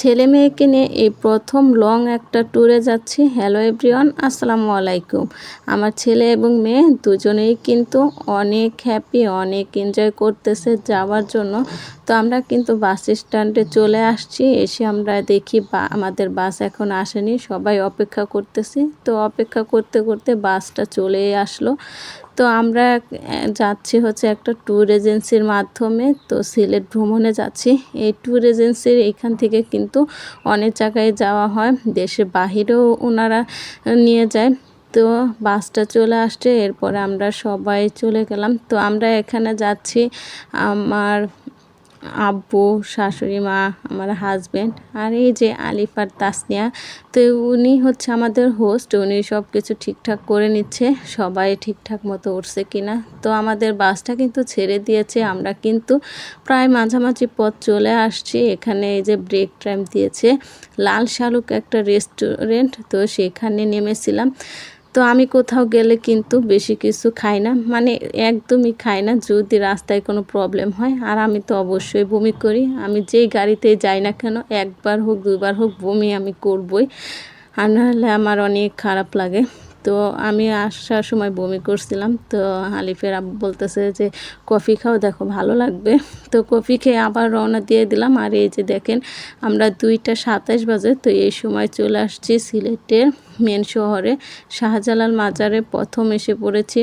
ছেলে মেয়েকে নিয়ে এই প্রথম লং একটা ট্যুরে যাচ্ছি। হ্যালো এভরিওয়ান, আসসালামু আলাইকুম। আমার ছেলে এবং মেয়ে দুজনেই কিন্তু অনেক হ্যাপি অনেক এনজয় করতেছে যাওয়ার জন্য। তো আমরা কিন্তু বাস স্ট্যান্ডে চলে আসছি। এসে আমরা দেখি বা, আমাদের বাস এখন আসেনি। সবাই অপেক্ষা করতেছি। তো অপেক্ষা করতে করতে বাসটা চলে আসলো। তো আমরা যাচ্ছি হচ্ছে একটা ট্যুর এজেন্সির মাধ্যমে। তো সিলেট ভ্রমণে যাচ্ছি। এই ট্যুর এজেন্সির এখান থেকে কিন্তু অনেক জায়গায় যাওয়া হয়। দেশের বাহিরেও ওনারা নিয়ে যায়। তো বাসটা চলে আসছে। এরপরে আমরা সবাই চলে গেলাম। তো আমরা এখানে যাচ্ছি আমার আব্বু, শাশুড়ি মা, আমার হাজব্যান্ড আর এই যে আলিফার তাসনিয়া, তো উনি হচ্ছে আমাদের হোস্ট উনি সব কিছু ঠিকঠাক করে নিচ্ছে, সবাই ঠিকঠাক মতো উঠছে কিনা। তো আমাদের বাসটা কিন্তু ছেড়ে দিয়েছে, আমরা কিন্তু প্রায় মাঝামাঝি পথ চলে আসছি, এখানে এই যে ব্রেক টাইম দিয়েছে, লাল শালুক একটা রেস্টুরেন্ট তো সেখানে নেমেছিলাম। তো আমি কোথাও গেলে কিন্তু বেশি কিছু খাই না। মানে একদমই খাই না, যদি রাস্তায় কোনো প্রবলেম হয়। আর আমি তো অবশ্যই বমি করি। আমি যেই গাড়িতে যাই না কেন, একবার হোক দুবার হোক, বমি আমি করবই। আর নাহলে আমার অনেক খারাপ লাগে। তো আমি আসার সময় বমি করছিলাম, তো হালিফের আব্বু বলতেছে যে, কফি খাও, দেখো ভালো লাগবে। তো কফি খেয়ে আবার রওনা দিয়ে দিলাম। আর এই যে দেখেন, আমরা দুইটা সাতাশ বাজে, তো এই সময় চলে আসছি সিলেটের মেন শহরে, শাহজালাল মাজারে প্রথম এসে পড়েছি।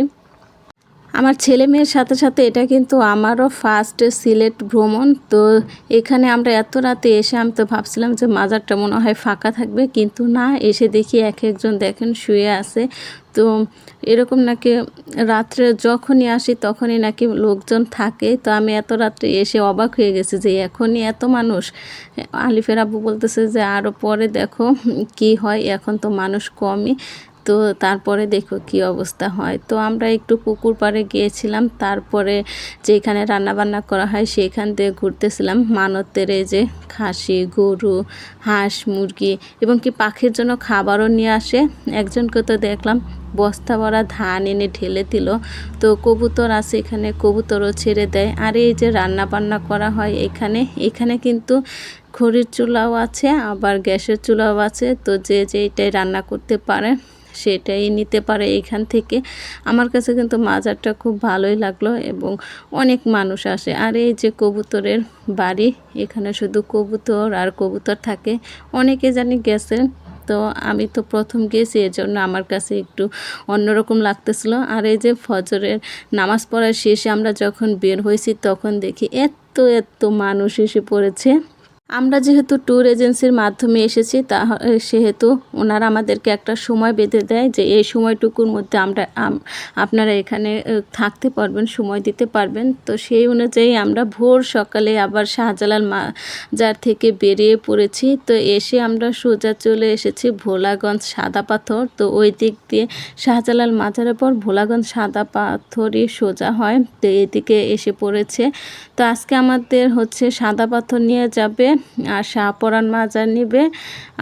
আমার ছেলে মেয়ের সাথে সাথে এটা কিন্তু আমারও ফার্স্ট সিলেট ভ্রমণ। তো এখানে আমরা এত রাতে এসে আমি তো ভাবছিলাম যে মাজারটা মনে হয় ফাঁকা থাকবে, কিন্তু না, এসে দেখি এক একজন দেখেন শুয়ে আছে। তো এরকম নাকি রাত্রে যখনই আসি তখনই নাকি লোকজন থাকে। তো আমি এত রাত্রে এসে অবাক হয়ে গেছি যে এখনই এত মানুষ। আলিফের আব্বু বলতেছে যে আরও পরে দেখো কি হয়, এখন তো মানুষ কমই। তো তারপরে দেখো কি অবস্থা হয়। তো আমরা একটু পুকুর পাড়ে গিয়েছিলাম, তারপরে যেখানে রান্নাবান্না করা হয় সেখান থেকে ঘুরতেছিলাম। মানতের যে খাসি, গরু, হাঁস, মুরগি এবং কি পাখির জন্য খাবারও নিয়ে আসে। একজনকে তো দেখলাম বস্তা ভরা ধান এনে ঢেলে দিল। তো কবুতর আছে এখানে, কবুতরও ছেড়ে দেয়। আর এই যে রান্না বান্না করা হয় এখানে এখানে কিন্তু খড়ির চুলাও আছে, আবার গ্যাসের চুলাও আছে। তো যে যেটাই রান্না করতে পারে সেটাই নিতে পারে এইখান থেকে। আমার কাছে কিন্তু মাজারটা খুব ভালোই লাগল এবং অনেক মানুষ আসে। আর এই যে কবুতরের বাড়ি, এখানে শুধু কবুতর আর কবুতর থাকে। অনেকে জানি গেছেন, তো আমি তো প্রথম গেছি এর জন্য আমার কাছে একটু অন্যরকম লাগতেছিল। আর এই যে ফজরের নামাজ পড়ার শেষে আমরা যখন বের হয়েছি, তখন দেখি এত এত মানুষ এসে পড়েছে। আমরা যেহেতু ট্যুর এজেন্সির মাধ্যমে এসেছি তা সেহেতু ওনারা আমাদেরকে একটা সময় বেঁধে দেয় যে এই সময়টুকুর মধ্যে আমরা আপনারা এখানে থাকতে পারবেন, সময় দিতে পারবেন। তো সেই অনুযায়ী আমরা ভোর সকালে আবার শাহজালাল মাজার থেকে বেরিয়ে পড়েছি। তো এসে আমরা সোজা চলে এসেছি ভোলাগঞ্জ সাদা পাথর। তো ওই দিক দিয়ে শাহজালাল মাজারের পর ভোলাগঞ্জ সাদা পাথরই সোজা হয়, তো এদিকে এসে পড়েছে। তো আজকে আমাদের হচ্ছে সাদা পাথর নিয়ে যাবে। আর শাহপরান মাজার নিবে,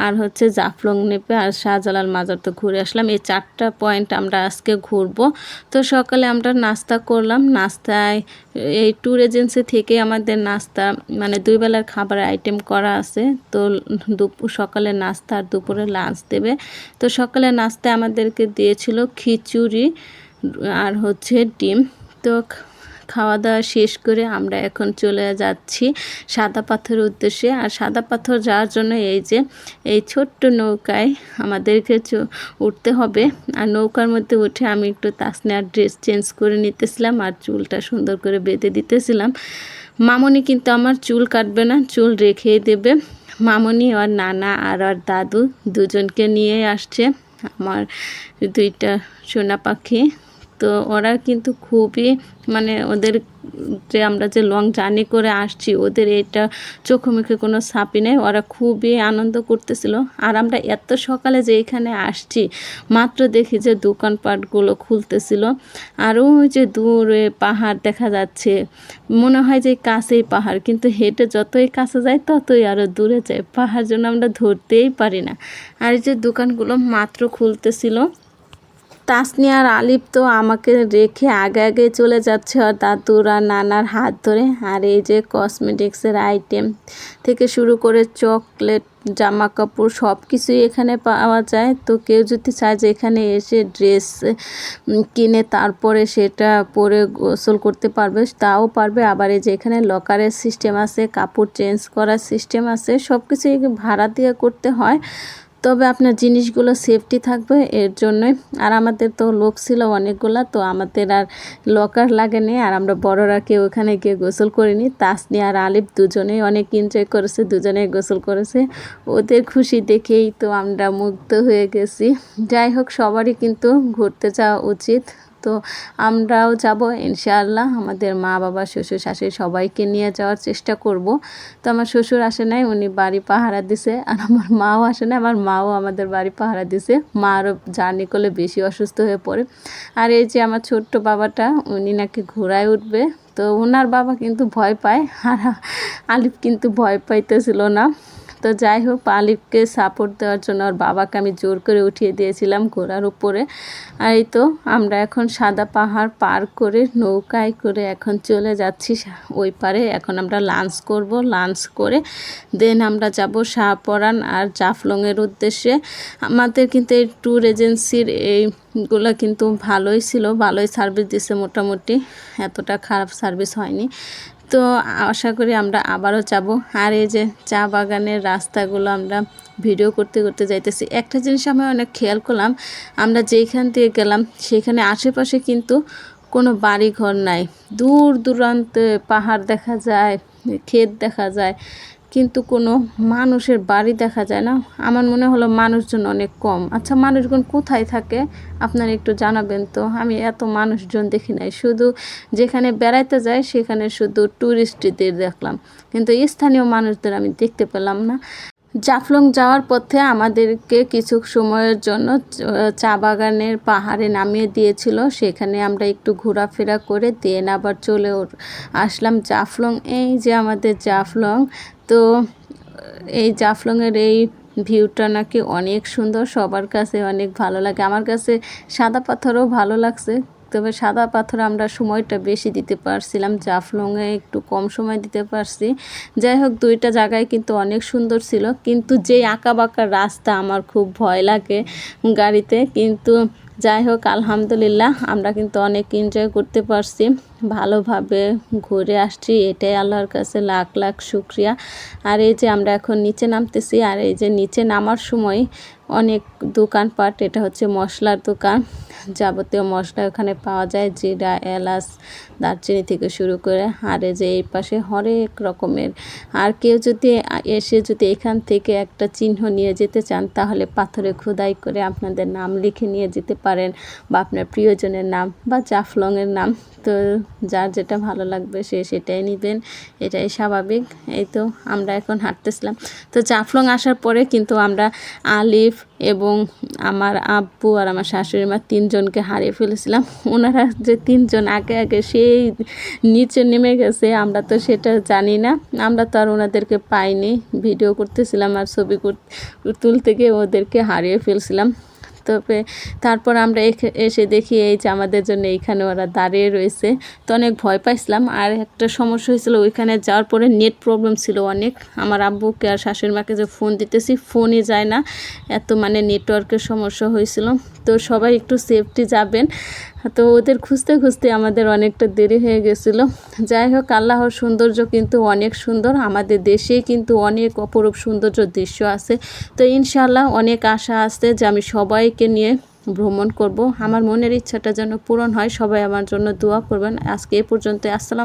আর হচ্ছে জাফলং নেবে, আর শাহজালাল মাজার তো ঘুরে আসলাম। এই চারটা পয়েন্ট আমরা আজকে ঘুরবো। তো সকালে আমরা নাস্তা করলাম। নাস্তায় এই ট্যুর এজেন্সি থেকে আমাদের নাস্তা মানে দুই বেলার খাবার আইটেম করা আছে। তো দুপুর সকালে নাস্তা আর দুপুরে লাঞ্চ দেবে। তো সকালে নাস্তায় আমাদেরকে দিয়েছিল খিচুড়ি আর হচ্ছে ডিম। তো খাওয়া দাওয়া শেষ করে আমরা এখন চলে যাচ্ছি সাদা পাথরের উদ্দেশ্যে। আর সাদা পাথর যাওয়ার জন্য এই যে, এই ছোট্ট নৌকায় আমাদেরকে উঠতে হবে। আর নৌকার মধ্যে উঠে আমি একটু তাসনেয়ার ড্রেস চেঞ্জ করে নিতেছিলাম আর চুলটা সুন্দর করে বেঁধে দিতেছিলাম। মামনি কিন্তু আমার চুল কাটবে না, চুল রেখেই দেবে। মামনি আর নানা আর আর দাদু দুজনকে নিয়ে আসছে। আমার দুইটা সোনা পাখি। তো ওরা কিন্তু খুবই মানে ওদের যে আমরা যে লং জার্নি করে আসছি, ওদের এটা চোখে মুখে কোনো সাপি নেই। ওরা খুবই আনন্দ করতেছিল। আর আমরা এত সকালে যে এখানে আসছি, মাত্র দেখি যে দোকানপাটগুলো খুলতেছিল। আরও ওই যে দূরে পাহাড় দেখা যাচ্ছে। মনে হয় যে কাছেই পাহাড়, কিন্তু হেঁটে যতই কাছে যায় ততই আরও দূরে যায়। পাহাড় জন্য আমরা ধরতেই পারি না। আর এই যে দোকানগুলো মাত্র খুলতেছিল। তাসনিয়া আর আলিফ তো আমাকে রেখে আগে আগে চলে যাচ্ছে আর দাদুর আর নানার হাত ধরে। আর এই যে কসমেটিক্সের আইটেম থেকে শুরু করে চকলেট জামা কাপড় সব কিছুই এখানে পাওয়া যায়। তো কেউ যদি চায় যে এখানে এসে ড্রেস কিনে তারপরে সেটা পরে গোসল করতে পারবে, তাও পারবে। আবার এই যে এখানে লকারের সিস্টেম আছে, কাপড় চেঞ্জ করার সিস্টেম আছে সব কিছুই ভাড়া দিয়ে করতে হয়। তবে আপনার জিনিসগুলো সেফটি থাকবে, এর জন্যই। আর আমাদের তো লোক ছিল অনেকগুলা, তো আমাদের আর লকার লাগেনি, আর আমরা বড়রা কেউ ওখানে গিয়ে গোসল করিনি। তাসনি আর আলিফ দুজনেই অনেক এনজয় করেছে, দুজনেই গোসল করেছে। ওদের খুশি দেখেই তো আমরা মুগ্ধ হয়ে গেছি। যাই হোক, সবারই কিন্তু ঘুরতে যাওয়া উচিত। তো আমরাও যাব, ইনশাআল্লাহ। আমাদের মা, বাবা, শ্বশুর, শাশুড়ি সবাইকে নিয়ে যাওয়ার চেষ্টা করব। তো আমার শ্বশুর আসে নাই, উনি বাড়ি পাহারা দিছে। আর আমার মাও আসে না আমার মাও আমাদের বাড়ি পাহারা দিছে। মা আরও জার্নি করলে বেশি অসুস্থ হয়ে পড়ে। আর এই যে আমার ছোট্ট বাবাটা, উনি নাকি ঘোড়ায় উঠবে। তো ওনার বাবা কিন্তু ভয় পায়, আর আলিফ কিন্তু ভয় পাইতেছিল না। তো যাই হোক আলিফকে সাপোর্ট দেওয়ার জন্য ওর বাবাকে আমি জোর করে উঠিয়ে দিয়েছিলাম ঘোড়ার উপরে। আর এই তো আমরা এখন সাদা পাহাড় পার করে নৌকায় করে এখন চলে যাচ্ছি ওই পারে। এখন আমরা লাঞ্চ করব লাঞ্চ করে দেন আমরা যাব শাহপরান আর জাফলংয়ের উদ্দেশ্যে। আমাদের কিন্তু এই ট্যুর এজেন্সির এইগুলো কিন্তু ভালোই ছিল, ভালোই সার্ভিস দিছে মোটামুটি। এতটা খারাপ সার্ভিস হয়নি। তো আশা করি আমরা আবারও যাব। আর এই যে চা বাগানের রাস্তাগুলো আমরা ভিডিও করতে করতে যাইতেছি। একটা জিনিস আমি অনেক খেয়াল করলাম, আমরা যেইখান দিয়ে গেলাম সেখানে আশেপাশে কিন্তু কোনো বাড়ি ঘর নাই। দূর দূরান্তে পাহাড় দেখা যায় ক্ষেত দেখা যায়। কিন্তু কোনো মানুষের বাড়ি দেখা যায় না। আমার মনে হলো মানুষজন অনেক কম। আচ্ছা মানুষজন কোথায় থাকে? আপনারা একটু জানাবেন তো। আমি এত মানুষজন দেখি নাই। শুধু যেখানে বেড়াইতে যায়, সেখানে শুধু ট্যুরিস্টদের দেখলাম। কিন্তু স্থানীয় মানুষদের আমি দেখতে পেলাম না। জাফলং যাওয়ার পথে আমাদেরকে কিছু সময়ের জন্য চা বাগানের পাহাড়ে নামিয়ে দিয়েছিল। সেখানে আমরা একটু ঘোরাফেরা করে দেন আবার চলে আসলাম জাফলং। এই যে আমাদের জাফলং, তো এই জাফলংয়ের এই ভিউটা নাকি অনেক সুন্দর, সবার কাছে অনেক ভালো লাগে। আমার কাছে সাদা পাথরও ভালো লাগছে। তবে সাদা পাথর আমরা সময়টা বেশি দিতে পারছিলাম, জাফলংয়ে একটু কম সময় দিতে পারছি। যাই হোক, দুইটা জায়গায় কিন্তু অনেক সুন্দর ছিল, কিন্তু যে আঁকা বাঁকা রাস্তা আমার খুব ভয় লাগে গাড়িতে, কিন্তু যাই হোক, আলহামদুলিল্লাহ, আমরা কিন্তু অনেক এনজয় করতে পারছি। ভালোভাবে ঘুরে আসছি, এটাই আল্লাহর কাছে লাখ লাখ শুক্রিয়া। আর এই যে আমরা এখন নিচে নামতেছি, আর এই যে নিচে নামার সময় অনেক দোকানপাট, এটা হচ্ছে মশলার দোকান। যাবতীয় মশলা ওখানে পাওয়া যায়, জিরা, এলাচ, দারচিনি থেকে শুরু করে, আর এই যে এই পাশে হরেক রকমের। আর কেউ যদি এসে যদি এখান থেকে একটা চিহ্ন নিয়ে যেতে চান, তাহলে পাথরে খোদাই করে আপনাদের নাম লিখে নিয়ে যেতে পারেন বা আপনার প্রিয়জনের নাম বা জাফলংয়ের নাম। তো যার যেটা ভালো লাগবে সে সেটাই নেবেন, এটাই স্বাভাবিক। এই তো আমরা এখন হাঁটতেছিলাম। তো জাফলং আসার পরে কিন্তু আমরা আলিফ এবং আমার আব্বু আর আমার শাশুড়ি মা তিনজনকে হারিয়ে ফেলেছিলাম। ওনারা যে তিনজন আগে আগে সেই নিচে নেমে গেছে, আমরা তো সেটা জানি না। আমরা তো আর ওনাদেরকে পাইনি। ভিডিও করতেছিলাম আর ছবি তুলতে গিয়ে ওদেরকে হারিয়ে ফেলছিলাম। তবে তারপর আমরা এসে দেখি এই যে আমাদের জন্য এইখানে ওরা দাঁড়িয়ে রয়েছে। তো অনেক ভয় পাইছিলাম। আর একটা সমস্যা হয়েছিল, ওইখানে যাওয়ার পরে নেট প্রবলেম ছিল অনেক। আমার আব্বুকে আর শাশুড়ি মাকে যে ফোন দিতেছি, ফোনই যায় না। এত মানে নেটওয়ার্কের সমস্যা হয়েছিল। তো সবাই একটু সেফটি যাবেন। তো ওদের খুঁজতে খুঁজতে আমাদের অনেকটা দেরি হয়ে গেছিল। যাই হোক, আল্লাহর সৌন্দর্য কিন্তু অনেক সুন্দর। আমাদের দেশেই কিন্তু অনেক অপরূপ সৌন্দর্য দৃশ্য আছে। তো ইনশাল্লাহ অনেক আশা আছে যে আমি সবাইকে নিয়ে ভ্রমণ করব। আমার মনের ইচ্ছাটা যেন পূরণ হয়। সবাই আমার জন্য দোয়া করবেন। আজকে এ পর্যন্ত আসসালাম